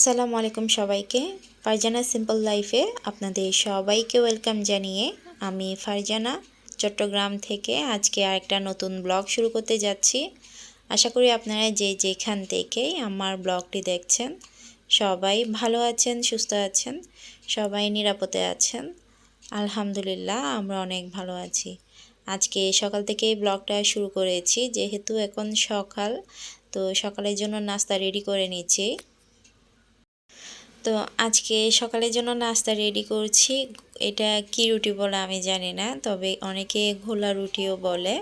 আসসালামু আলাইকুম সবাইকে। ফারজানা সিম্পল লাইফে আপনাদের সবাইকে ওয়েলকাম জানিয়ে আমি ফারজানা চট্টগ্রাম থেকে আজকে আরেকটা নতুন ব্লগ শুরু করতে যাচ্ছি। আশা করি আপনারা যে যেখান থেকেই আমার ব্লগটি দেখছেন, সবাই ভালো আছেন, সুস্থ আছেন, সবাই নিরাপদে আছেন। আলহামদুলিল্লাহ, আমরা অনেক ভালো আছি। আজকে সকাল থেকেই ব্লগটা শুরু করেছি, যেহেতু এখন সকাল, তো সকালের জন্য নাস্তা রেডি করে নিচ্ছি। তো আজকে সকালের জন্য নাস্তা রেডি করছি। এটা কি রুটি বলে আমি জানি না, তবে অনেকে ঘোলা রুটিও বলে।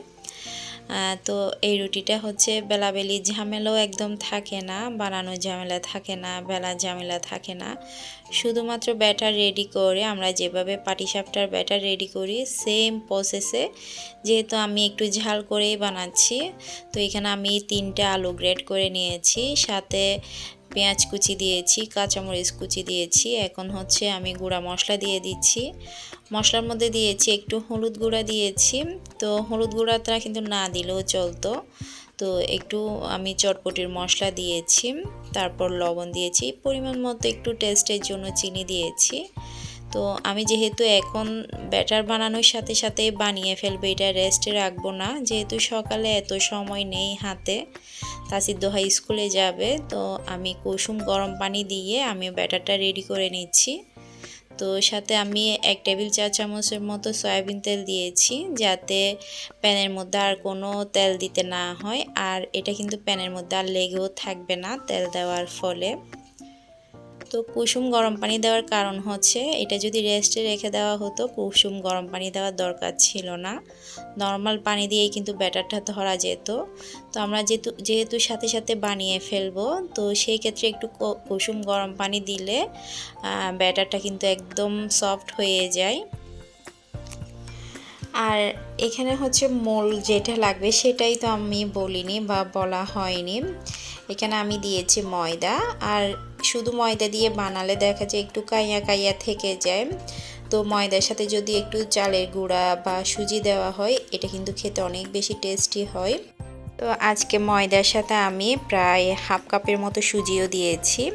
তো এই রুটিটা হচ্ছে বেলাবেলি ঝামেলাও একদম থাকে না, বানানো ঝামেলা থাকে না, বেলা ঝামেলা থাকে না। শুধুমাত্র ব্যাটার রেডি করে আমরা যেভাবে পাটিসাপটার ব্যাটার রেডি করি সেম প্রসেসে যেহেতু আমি একটু ঝাল করেই বানাচ্ছি, তো এখানে আমি তিনটে আলু গ্রেড করে নিয়েছি। সাথে পেঁয়াজ কুচি দিয়েছি, কাঁচামরিচ কুচি দিয়েছি। এখন হচ্ছে আমি গুঁড়া মশলা দিয়ে দিচ্ছি। মশলার মধ্যে দিয়েছি একটু হলুদ গুঁড়া দিয়েছি। তো হলুদ গুঁড়াটা কিন্তু না দিলেও চলতো। তো একটু আমি চটপটির মশলা দিয়েছি, তারপর লবণ দিয়েছি, পরিমাণ মতো একটু টেস্টের জন্য চিনি দিয়েছি। তো আমি যেহেতু এখন ব্যাটার বানানোর সাথে সাথে বানিয়ে ফেলব, এটা রেস্টে রাখব না। যেহেতু সকালে এত সময় নেই হাতে তাসির দোহা স্কুলে যাবে, তো আমি কুসুম গরম পানি দিয়ে আমি ব্যাটারটা রেডি করে নিচ্ছি। তো সাথে আমি এক টেবিল চা চামচের মতো সয়াবিন তেল দিয়েছি, যাতে প্যানের মধ্যে আর কোনো তেল দিতে না হয়। আর এটা কিন্তু প্যানের মধ্যে আর লেগেও থাকবে না তেল দেওয়ার ফলে। তো কুসুম গরম পানি দেওয়ার কারণ হচ্ছে, এটা যদি রেস্টে রেখে দেওয়া হতো, কুসুম গরম পানি দেওয়ার দরকার ছিল না। নর্মাল পানি দিয়েই কিন্তু ব্যাটারটা ধরা যেত। তো আমরা যেহেতু যেহেতু সাথে সাথে বানিয়ে ফেলব, তো সেই ক্ষেত্রে একটু কুসুম গরম পানি দিলে ব্যাটারটা কিন্তু একদম সফট হয়ে যায়। আর এখানে হচ্ছে মোল যেটা লাগবে, সেটাই তো আমি বলিনি বা বলা হয়নি। এখানে আমি দিয়েছি ময়দা, আর শুধু ময়দা দিয়ে বানালে দেখা যায় একটু কাইয়া কাইয়া থেকে যায়। তো ময়দার সাথে যদি একটু চালের গুঁড়া বা সুজি দেওয়া হয়, এটা কিন্তু খেতে অনেক বেশি টেস্টি হয়। তো আজকে ময়দার সাথে আমি প্রায় হাফ কাপের মতো সুজিও দিয়েছি।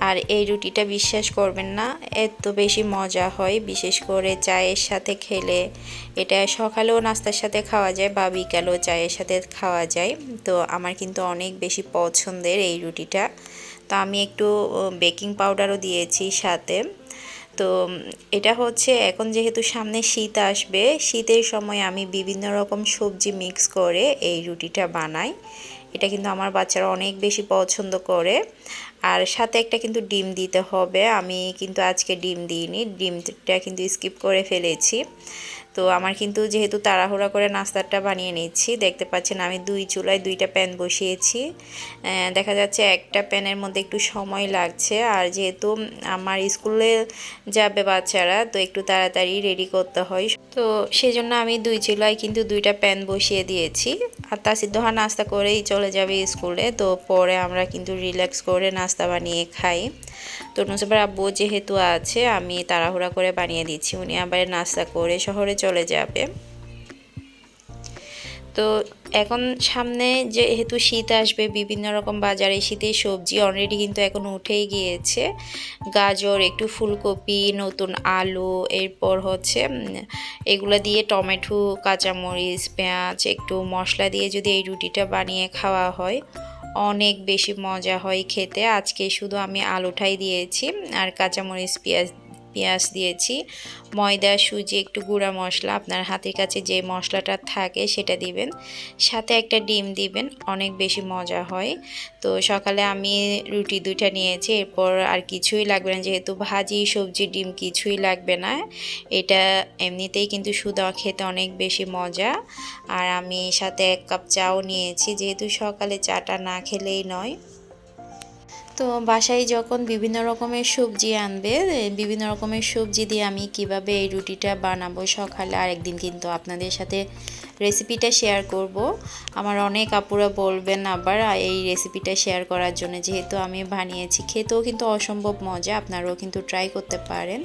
আর এই রুটিটা বিশ্বাস করবেন না, এত বেশি মজা হয়। বিশেষ করে চায়ের সাথে খেলে এটা সকালেও নাস্তার সাথে খাওয়া যায় বা বিকালেও চায়ের সাথে খাওয়া যায়। তো আমার কিন্তু অনেক বেশি পছন্দের এই রুটিটা। তো আমি একটু বেকিং পাউডারও দিয়েছি সাথে। তো এটা হচ্ছে এখন যেহেতু সামনে শীত আসবে, শীতের সময় আমি বিভিন্ন রকম সবজি মিক্স করে এই রুটিটা বানাই। এটা কিন্তু আমার বাচ্চারা অনেক বেশি পছন্দ করে। আর সাথে একটা কিন্তু ডিম দিতে হবে। আমি কিন্তু আজকে ডিম দিইনি, ডিমটা কিন্তু স্কিপ করে ফেলেছি। তো আমার কিন্তু যেহেতু তাড়াহুড়া করে নাস্তাটা বানিয়ে নিচ্ছি, দেখতে পাচ্ছেন আমি দুই চুলায় দুইটা প্যান বসিয়েছি। দেখা যাচ্ছে একটা প্যানের মধ্যে একটু সময় লাগছে আর যেহেতু আমার স্কুলে যাবে বাচ্চারা, তো একটু তাড়াতাড়ি রেডি করতে হয়। তো সেই জন্য আমি দুই চিলাই কিন্তু দুইটা প্যান বসিয়ে দিয়েছি। আর তা দোহা নাস্তা করেই চলে যাবে স্কুলে, তো পরে আমরা কিন্তু রিল্যাক্স করে নাস্তা বানিয়ে খাই। তো নুসুফার আব্বু যেহেতু আছে, আমি তাড়াহুড়া করে বানিয়ে দিচ্ছি, উনি আবার নাস্তা করে শহরে চলে যাবে। তো এখন সামনে যেহেতু শীত আসবে, বিভিন্ন রকম বাজারে শীতের সবজি অলরেডি কিন্তু এখন উঠেই গিয়েছে। গাজর, একটু ফুলকপি, নতুন আলু, এরপর হচ্ছে এগুলো দিয়ে টমেটো, কাঁচামরিচ, পেঁয়াজ, একটু মশলা দিয়ে যদি এই রুটিটা বানিয়ে খাওয়া হয়, অনেক বেশি মজা হয় খেতে। আজকে শুধু আমি আলুটাই দিয়েছি, আর কাঁচামরিচ, পেঁয়াজ পেঁয়াজ দিয়েছি, ময়দা, সুজি, একটু গুঁড়া মশলা, আপনার হাতের কাছে যে মশলাটা থাকে সেটা দিবেন। সাথে একটা ডিম দিবেন, অনেক বেশি মজা হয়। তো সকালে আমি রুটি দুইটা নিয়েছি, এরপর আর কিছুই লাগবে না, যেহেতু ভাজি, সবজি, ডিম কিছুই লাগবে না। এটা এমনিতেই কিন্তু শুধু খেতে অনেক বেশি মজা। আর আমি সাথে এক কাপ চাও নিয়েছি, যেহেতু সকালে চাটা না খেলেই নয়। তো বাসায় যখন বিভিন্ন রকমের সবজি আনবে বিভিন্ন রকমের সবজি দিয়ে আমি কীভাবে এই রুটিটা বানাবো সকালে, আরেকদিন কিন্তু আপনাদের সাথে রেসিপিটা শেয়ার করব। আমার অনেক আপুরা বলবেন আবার এই রেসিপিটা শেয়ার করার জন্য যেহেতু আমি বানিয়েছি, খেতেও কিন্তু অসম্ভব মজা, আপনারাও কিন্তু ট্রাই করতে পারেন।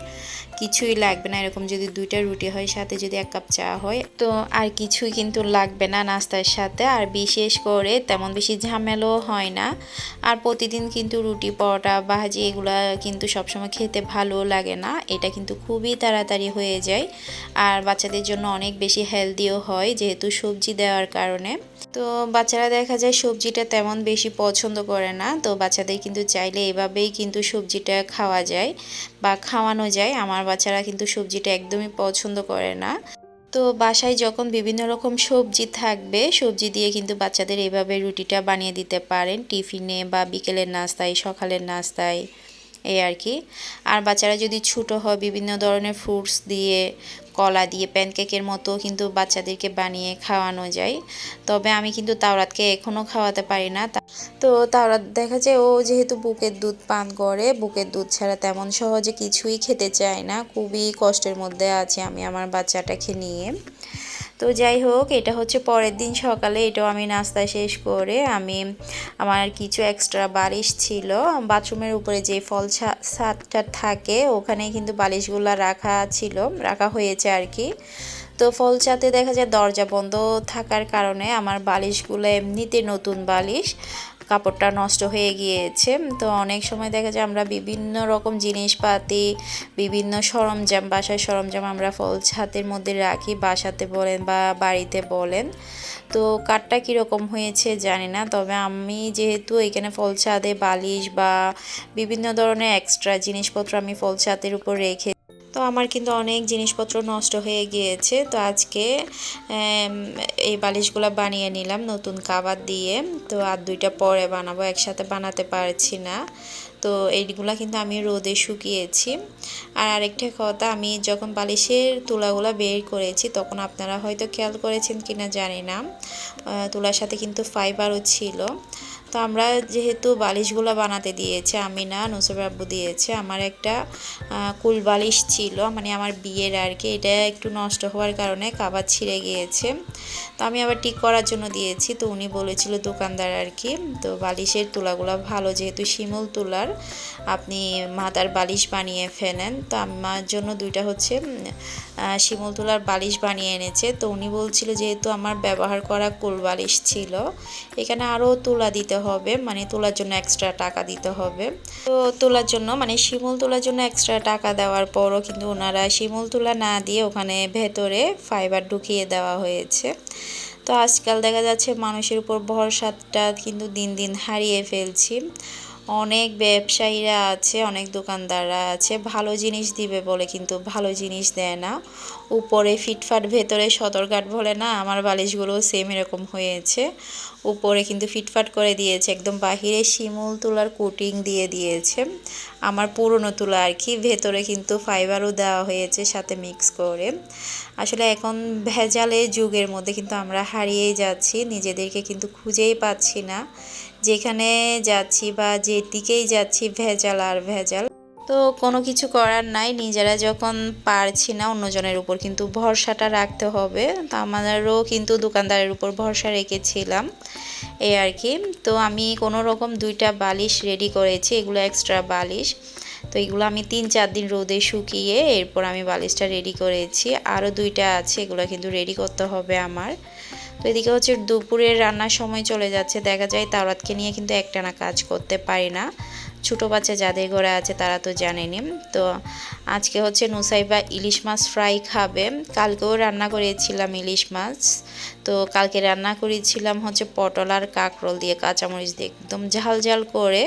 কিছুই লাগবে না, এরকম যদি দুইটা রুটি হয়, সাথে যদি এক কাপ চা হয়, তো আর কিছুই কিন্তু লাগবে না নাস্তার সাথে। আর বিশেষ করে তেমন বেশি ঝামেলাও হয় না। আর প্রতিদিন কিন্তু রুটি, পরোটা, ভাজি, এগুলা কিন্তু সবসময় খেতে ভালো লাগে না। এটা কিন্তু খুবই তাড়াতাড়ি হয়ে যায়। আর বাচ্চাদের জন্য অনেক বেশি হেলদিও হয়। যেহেতু সবজি দেওয়ার কারণে। তো বাচ্চারা দেখা যায় সবজিটা তেমন বেশি পছন্দ করে না। তো বাচ্চাদের কিন্তু চাইলে এভাবেই কিন্তু সবজিটা খাওয়া যায় বা খাওয়ানো যায়। আমার বাচ্চারা কিন্তু সবজিটা একদমই পছন্দ করে না। তো বাসায় যখন বিভিন্ন রকম সবজি থাকবে, সবজি দিয়ে কিন্তু বাচ্চাদের এভাবে রুটিটা বানিয়ে দিতে পারেন। টিফিনে বা বিকেলের নাস্তায়, সকালের নাস্তায়। এই আর কি। আর বাচ্চারা যদি ছোটো হয়, বিভিন্ন ধরনের ফ্রুটস দিয়ে, কলা দিয়ে প্যানকেকের মতো কিন্তু বাচ্চাদেরকে বানিয়ে খাওয়ানো যায়। তবে আমি কিন্তু তাওরাতকে এখনও খাওয়াতে পারি না। তো তাওরাত দেখা যায় ও যেহেতু বুকের দুধ পান করে, বুকের দুধ ছাড়া তেমন সহজে কিছুই খেতে চায় না। খুবই কষ্টের মধ্যে আছে আমি আমার বাচ্চাটাকে নিয়ে। তো যাই হোক, এটা হচ্ছে পরের দিন সকালে, এটাও আমি নাস্তা শেষ করে আমি আমার কিছু এক্সট্রা বালিশ ছিল। বাথরুমের উপরে যে ফল ছাদটা থাকে ওখানে কিন্তু বালিশগুলো রাখা ছিল, রাখা হয়েছে আর কি। তো ফল ছাতে দেখা যায় দরজা বন্ধ থাকার কারণে আমার বালিশগুলো এমনিতে নতুন বালিশ। কাপড়টা নষ্ট হয়ে গিয়েছে। তো অনেক সময় দেখা যায় আমরা বিভিন্ন রকম জিনিসপাতি, বিভিন্ন সরঞ্জাম বাসায় সরঞ্জাম আমরা ফল ছাতের মধ্যে রাখি, বাসাতে বলেন বা বাড়িতে বলেন। তো কাঠটা কীরকম হয়েছে জানি না, তবে আমি যেহেতু এখানে ফল ছাদে বালিশ বা বিভিন্ন ধরনের এক্সট্রা জিনিসপত্র আমি ফল ছাদের উপর রেখে তো আমার কিন্তু অনেক জিনিসপত্র নষ্ট হয়ে গিয়েছে। তো আজকে এই বালিশগুলো বানিয়ে নিলাম নতুন কাবার দিয়ে। তো আর দুইটা পরে বানাবো, একসাথে বানাতে পারছি না। তো এইগুলো কিন্তু আমি রোদে শুকিয়েছি। আর আরেকটা কথা, আমি যখন বালিশের তুলাগুলো বের করেছি, তখন আপনারা হয়তো খেয়াল করেছেন কিনা জানি না। তুলার সাথে কিন্তু ফাইবারও ছিল। তো আমরা যেহেতু বালিশগুলো বানাতে দিয়েছে আমি না নুসর আব্বু দিয়েছে, আমার একটা কুল বালিশ ছিল মানে আমার বিয়ের আর কি, এটা একটু নষ্ট হওয়ার কারণে কাবার ছিঁড়ে গিয়েছে। তো আমি আবার ঠিক করার জন্য দিয়েছি। তো উনি বলেছিল দোকানদার আর কি, তো বালিশের তুলাগুলো ভালো যেহেতু শিমুল তুলার, আপনি মাথার বালিশ বানিয়ে ফেলেন। তো আমার জন্য দুইটা হচ্ছে শিমুল তুলার বালিশ বানিয়ে এনেছে। তো উনি বলছিল যেহেতু আমার ব্যবহার করা কুল বালিশ ছিল, এখানে আরও তুলা দিতে হবে মানে তোলার জন্য এক্সট্রা টাকা দিতে হবে। তো তোলার জন্য মানে শিমুল তোলার জন্য এক্সট্রা টাকা দেওয়ার পরও কিন্তু ওনারা শিমুল তুলা না দিয়ে ওখানে ভেতরে ফাইবার ঢুকিয়ে দেওয়া হয়েছে। তো আজকাল দেখা যাচ্ছে মানুষের উপর ভরসাটা কিন্তু দিন দিন হারিয়ে ফেলছি। অনেক ব্যবসায়ীরা আছে, অনেক দোকানদাররা আছে, ভালো জিনিস দিবে বলে কিন্তু ভালো জিনিস দেয় না। উপরে ফিটফাট ভেতরে সদরঘাট বলে না, আমার বালিশগুলো সেম এরকম হয়েছে। উপরে কিন্তু ফিটফাট করে দিয়েছে, একদম বাহিরে শিমুল তুলার কোটিং দিয়ে দিয়েছে। আমার পুরনো তুলা আর কি, ভেতরে কিন্তু ফাইবারও দেওয়া হয়েছে সাথে মিক্স করে। আসলে এখন ভেজালে যুগের মধ্যে কিন্তু আমরা হারিয়েই যাচ্ছি, নিজেদেরকে কিন্তু খুঁজেই পাচ্ছি না। যেখানে যাচ্ছি বা যেদিকেই যাচ্ছি, ভেজাল আর ভেজাল। তো কোনো কিছু করার নাই। নিজেরা যখন পারছি না অন্যজনের উপর কিন্তু ভরসাটা রাখতে হবে। তো আমাদেরও কিন্তু দোকানদারের উপর ভরসা রেখেছিলাম এই আর কি। তো আমি কোনো রকম দুইটা বালিশ রেডি করেছি, এগুলো এক্সট্রা বালিশ। তো এগুলো আমি তিন চার দিন রোদে শুকিয়ে এরপর আমি বালিশটা রেডি করেছি। আরও দুইটা আছে, এগুলো কিন্তু রেডি করতে হবে আমার। তো এদিকে হচ্ছে দুপুরের রান্নার সময় চলে যাচ্ছে। দেখা যায় তাওরাতকে নিয়ে কিন্তু একটানা কাজ করতে পারি না। ছোটো বাচ্চা যাদের ঘরে আছে তারা তো জানেনি। তো আজকে হচ্ছে নুসাইবা ইলিশ মাছ ফ্রাই খাবে। কালকেও রান্না করেছিলাম ইলিশ মাছ। তো কালকে রান্না করেছিলাম হচ্ছে পটল আর কাঁকরোল দিয়ে কাঁচামরিচ দিয়ে একদম ঝাল ঝাল করে।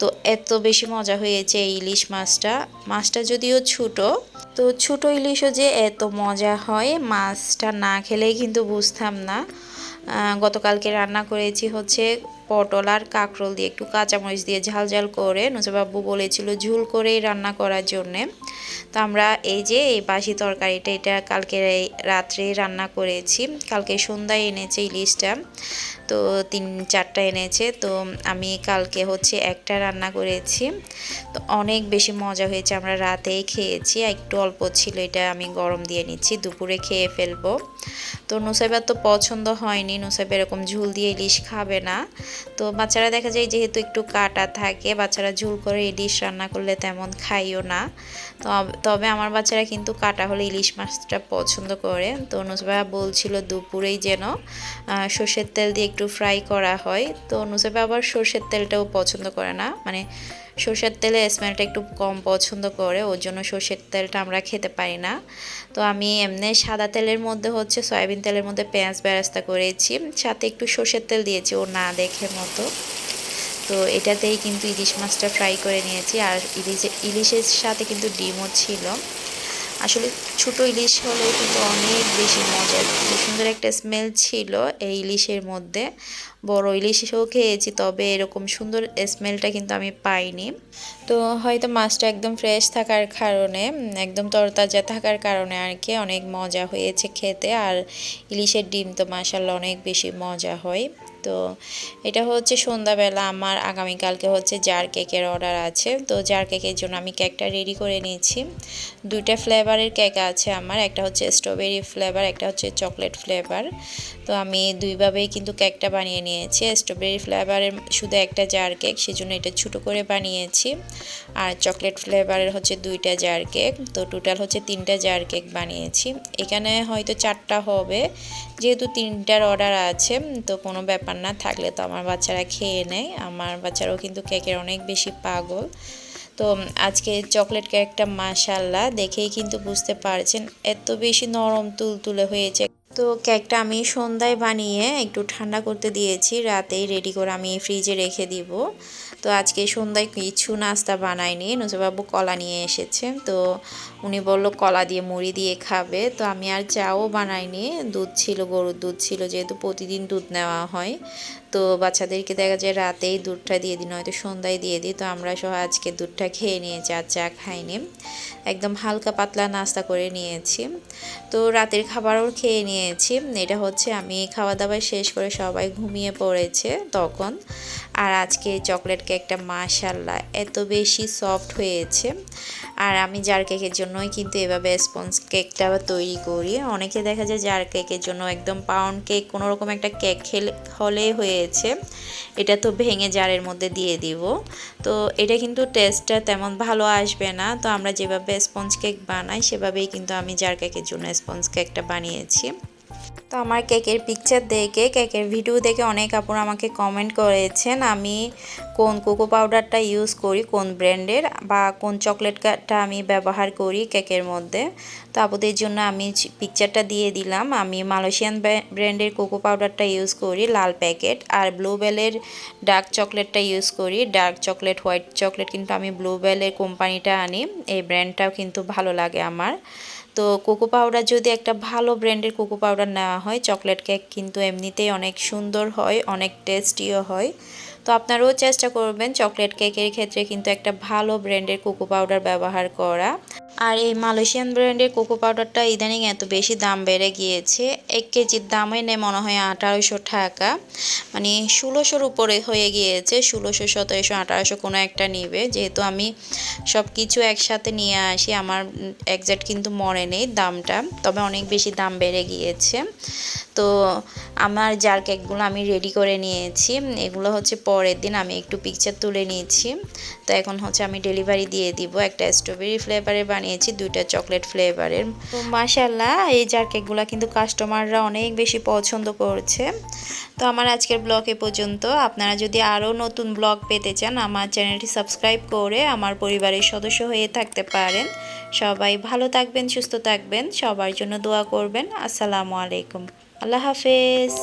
তো এত বেশি মজা হয়েছে এই ইলিশ মাছটা। মাছটা যদিও ছোটো, তো ছোটো ইলিশও যে এত মজা হয় মাছটা না খেলেই কিন্তু বুঝতাম না। গতকালকে রান্না করেছি হচ্ছে পটল আর কাঁকরোল দিয়ে একটু কাঁচামরিচ দিয়ে ঝাল ঝাল করে নুসাবাবু বলেছিল ঝুল করেই রান্না করার জন্যে। তো আমরা এই যে এই বাসি তরকারিটা, এটা কালকে রাত্রে রান্না করেছি। কালকে সন্ধ্যায় এনেছে ইলিশটা। তো তিন চারটা এনেছে। তো আমি কালকে হচ্ছে একটা রান্না করেছি। তো অনেক বেশি মজা হয়েছে। আমরা রাতেই খেয়েছি। একটু অল্প ছিল, এটা আমি গরম দিয়ে নিচ্ছি। দুপুরে খেয়ে ফেলব। তো নুসাইবার তো পছন্দ হয়নি। নুসাইব এরকম ঝুল দিয়ে ইলিশ খাবে না। তো বাচ্চারা দেখা যায় যেহেতু একটু কাটা থাকে, বাচ্চারা ঝুল করে ইলিশ রান্না করলে তেমন খাইও না। তবে আমার বাচ্চারা কিন্তু কাটা হলে ইলিশ মাছটা পছন্দ করে। তো নুসবা বলছিল দুপুরেই যেন সর্ষের তেল দিয়ে একটু ফ্রাই করা হয়। তো নুসবা আবার সর্ষের তেলটাও পছন্দ করে না। মানে সর্ষের তেলে স্মেলটা একটু কম পছন্দ করে, ওর জন্য সর্ষের তেলটা আমরা খেতে পারি না। তো আমি এমনি সাদা তেলের মধ্যে হচ্ছে সয়াবিন তেলের মধ্যে পেঁয়াজ বেরাস্তা করেছি, সাথে একটু সর্ষের তেল দিয়েছি ও না দেখে মতো। তো এটাতেই কিন্তু ইলিশ মাছটা ফ্রাই করে নিয়েছি, আর ইলিশ ইলিশের সাথে কিন্তু ডিমও ছিল। আসলে ছোট ইলিশ হলে কিন্তু অনেক বেশি মজার। সুন্দর একটা স্মেল ছিল এই ইলিশের মধ্যে। বড় ইলিশও খেয়েছি, তবে এরকম সুন্দর স্মেলটা কিন্তু আমি পাইনি। তো হয়তো মাছটা একদম ফ্রেশ থাকার কারণে, একদম তরতাজা থাকার কারণে আর কি অনেক মজা হয়েছে খেতে। আর ইলিশের ডিম তো মাসাল্লা অনেক বেশি মজা হয়। তো এটা হচ্ছে সন্ধ্যাবেলা আমার আগামীকালকে হচ্ছে জার কেকের অর্ডার আছে। তো জার কেকের জন্য আমি কেকটা রেডি করে নিয়েছি। দুইটা ফ্লেভারের কেক আছে আমার, একটা হচ্ছে স্ট্রবেরি ফ্লেভার একটা হচ্ছে চকলেট ফ্লেভার তো আমি দুইভাবেই কিন্তু কেকটা বানিয়ে নিয়েছি। স্ট্রবেরি ফ্লেভারের শুধু একটা জার কেক সেজন্য এটা ছোটো করে বানিয়েছি। আর চকলেট ফ্লেভারের হচ্ছে দুইটা জার কেক তো টোটাল হচ্ছে তিনটা জার কেক বানিয়েছি। এখানে হয়তো চারটা হবে যেহেতু তিনটার অর্ডার আছে তো কোনো ব্যাপার না, থাকলে তো আমার বাচ্চারা খেয়ে নেয়। আমার বাচ্চারাও কিন্তু কেকের অনেক বেশি পাগল। তো আজকে চকলেট কেকটা মাশাল্লাহ দেখেই কিন্তু বুঝতে পারছেন এত বেশি নরম তুলতুলে হয়েছে। তো কেকটা আমি সন্ধ্যায় বানিয়ে একটু ঠান্ডা করতে দিয়েছি, রাতেই রেডি করে আমি ফ্রিজে রেখে দিব। তো আজকে সন্ধ্যায় কিছু নাস্তা বানায়নি নজরবাবু কলা নিয়ে এসেছে। তো উনি বলল, কলা দিয়ে মুড়ি দিয়ে খাবে। তো আমি আর চাও বানাইনি, দুধ ছিল, গরুর দুধ ছিল, যেহেতু প্রতিদিন দুধ নেওয়া হয়। তো বাচ্চাদেরকে দেখা যায় রাতেই দুধটা দিয়ে দিই, নয়তো সন্ধ্যায় দিয়ে দিই। তো আমরা সহ আজকে দুধটা খেয়ে নিয়েছি আর চা খাইনি। একদম হালকা পাতলা নাস্তা করে নিয়েছি। তো রাতের খাবারও খেয়ে নিয়েছি। এটা হচ্ছে আমি খাওয়া দাওয়া শেষ করে সবাই ঘুমিয়ে পড়েছে তখন। আর আজকে চকলেট কেকটা মাশাল্লাহ এত বেশি সফট হয়েছে। আর আমি জার কেকের জন্যই কিন্তু এভাবে স্পঞ্জ কেকটা তৈরি করি। অনেকে দেখা যায় জার কেকের জন্য একদম পাউন্ড কেক কোনো রকম একটা কেক খেলে হলে হয়েছে এটা তো ভেঙে জারের মধ্যে দিয়ে দিব। তো এটা কিন্তু টেস্টটা তেমন ভালো আসবে না। তো আমরা যেভাবে স্পঞ্জ কেক বানাই, সেভাবেই কিন্তু আমি জার কেকের জন্য স্পঞ্জ কেকটা বানিয়েছি। তো আমার কেকের পিকচার দেখে, কেকের ভিডিও দেখে অনেক আপুর আমাকে কমেন্ট করেছেন, আমি কোন কোকো পাউডারটা ইউজ করি, কোন ব্র্যান্ডের বা কোন চকলেটটা আমি ব্যবহার করি কেকের মধ্যে। তো আপুদের জন্য আমি পিকচারটা দিয়ে দিলাম। আমি মালয়েশিয়ান ব্র্যান্ডের কোকো পাউডারটা ইউজ করি, লাল প্যাকেট আর ব্লুবেলের ডার্ক চকলেটটা ইউজ করি। ডার্ক চকলেট হোয়াইট চকলেট কিন্তু আমি ব্লুবেলের কোম্পানিটা আনি, এই ব্র্যান্ডটাও কিন্তু ভালো লাগে আমার। তো কোকো পাউডার যদি একটা ভালো ব্র্যান্ডের কোকো পাউডার নেওয়া হয় চকলেট কেক কিন্তু এমনিতেই অনেক সুন্দর হয়, অনেক টেস্টিও হয়। তো আপনারাও চেষ্টা করবেন চকলেট কেকের ক্ষেত্রে কিন্তু একটা ভালো ব্র্যান্ডের কোকো পাউডার ব্যবহার করা। আর এই মালয়েশিয়ান ব্র্যান্ডের কোকো পাউডারটা ইদানিং এত বেশি দাম বেড়ে গিয়েছে, এক কেজির দামে নেই মনে হয় আঠারোশো টাকা। মানে ষোলোশোর উপরে হয়ে গিয়েছে, ষোলোশো, সতেরোশো, আঠারোশো কোনো একটা নিবে। যেহেতু আমি সব কিছু একসাথে নিয়ে আসি, আমার একজ্যাক্ট কিন্তু মনে নেই দামটা, তবে অনেক বেশি দাম বেড়ে গিয়েছে। তো আমার জার কেকগুলো আমি রেডি করে নিয়েছি, এগুলো হচ্ছে পরের দিন আমি একটু পিকচার তুলে নিয়েছি। তো এখন হচ্ছে আমি ডেলিভারি দিয়ে দিব। একটা স্ট্রবেরি ফ্লেভারের বানিয়েছি, দুইটা চকলেট ফ্লেভারের তো মাসাল্লাহ এই জার কেকগুলো কিন্তু কাস্টমাররা অনেক বেশি পছন্দ করছে। তো আমার আজকের ব্লগ এ পর্যন্ত। আপনারা যদি আরও নতুন ব্লগ পেতে চান, আমার চ্যানেলটি সাবস্ক্রাইব করে আমার পরিবারের সদস্য হয়ে থাকতে পারেন। সবাই ভালো থাকবেন, সুস্থ থাকবেন, সবার জন্য দোয়া করবেন। আসসালামু আলাইকুম। আল্লাহ হাফেজ।